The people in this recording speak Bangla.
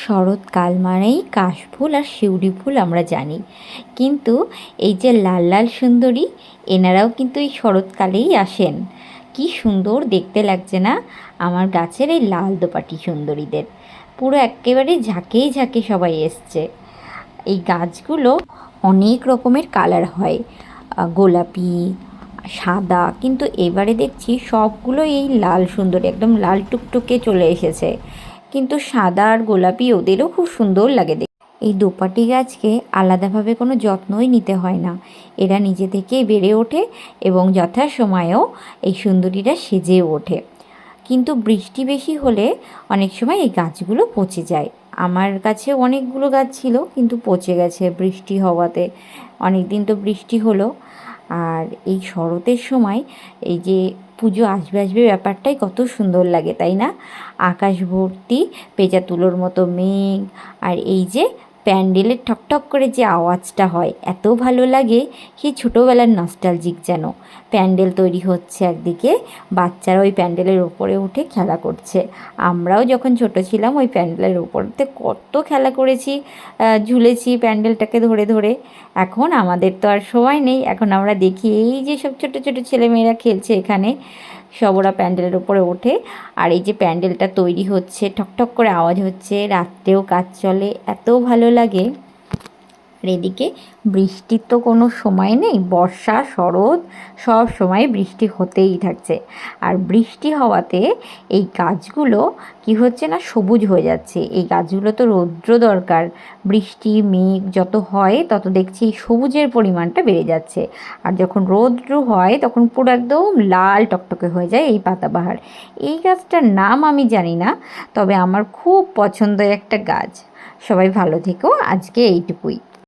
শরৎকাল মানেই কাশফুল আর শিউলি ফুল আমরা জানি। কিন্তু এই যে লাল লাল সুন্দরী, এনারাও কিন্তু এই শরৎকালেই আসেন। কি সুন্দর দেখতে লাগছে না আমার গাছের এই লাল দোপাটি সুন্দরীদের। পুরো একেবারে ঝাঁকেই ঝাঁকে সবাই এসছে। এই গাছগুলো অনেক রকমের কালার হয়। গোলাপি, সাদা, কিন্তু এবারে দেখছি সবগুলো এই লাল সুন্দরী, একদম লাল টুকটুকে চলে এসেছে। কিন্তু সাদা আর গোলাপি ওদেরও খুব সুন্দর লাগে দেখতে। এই দোপাটি গাছকে আলাদাভাবে কোনো যত্নই নিতে হয় না। এরা নিজে থেকেই বেড়ে ওঠে এবং যথাসময়েও এই সুন্দরীরা সেজে ওঠে। কিন্তু বৃষ্টি বেশি হলে অনেক সময় এই গাছগুলো পচে যায়। আমার কাছে অনেকগুলো গাছ ছিল, কিন্তু পচে গেছে বৃষ্টি হওয়াতে। অনেক দিন তো বৃষ্টি হলো। আর এই শরতের সময় এই যে পুজো আসবে আসবে ব্যাপারটাই কত সুন্দর লাগে, তাই না? আকাশ ভর্তি, পেঁচা তুলোর মতো মেঘ, আর এই যে প্যান্ডেলের ঠকঠক করে যে আওয়াজটা হয়, এত ভালো লাগে সেই ছোটোবেলার নস্টালজিক যেন। প্যান্ডেল তৈরি হচ্ছে একদিকে, বাচ্চারা ওই প্যান্ডেলের ওপরে উঠে খেলা করছে। আমরাও যখন ছোট ছিলাম, ওই প্যান্ডেলের ওপরতে কত খেলা করেছি ঝুলেছি প্যান্ডেলটাকে ধরে ধরে। এখন আমাদের তো আর সময় নেই, এখন আমরা দেখি এই যে সব ছোটো ছোটো ছেলেমেয়েরা খেলছে এখানে। সব ওরা প্যান্ডেলের ওপরে ওঠে। আর এই যে প্যান্ডেলটা তৈরি হচ্ছে, ঠকঠক করে আওয়াজ হচ্ছে, রাত্রেও কাজ চলে, এত ভালো লাগে। আর এদিকে বৃষ্টির তো কোনো সময় নেই, বর্ষা, শরৎ, সব সময় বৃষ্টি হতেই থাকছে। আর বৃষ্টি হওয়াতে এই গাছগুলো কি হচ্ছে না, সবুজ হয়ে যাচ্ছে। এই গাছগুলো তো রৌদ্র দরকার, বৃষ্টি, মেঘ যত হয় তত দেখছি সবুজের পরিমাণটা বেড়ে যাচ্ছে। আর যখন রৌদ্র হয় তখন পুরো একদম লাল টকটকে হয়ে যায় এই পাতাবাহার। এই গাছটার নাম আমি জানি না, তবে আমার খুব পছন্দের একটা গাছ। সবাই ভালো থেকো, আজকে এইটুকুই।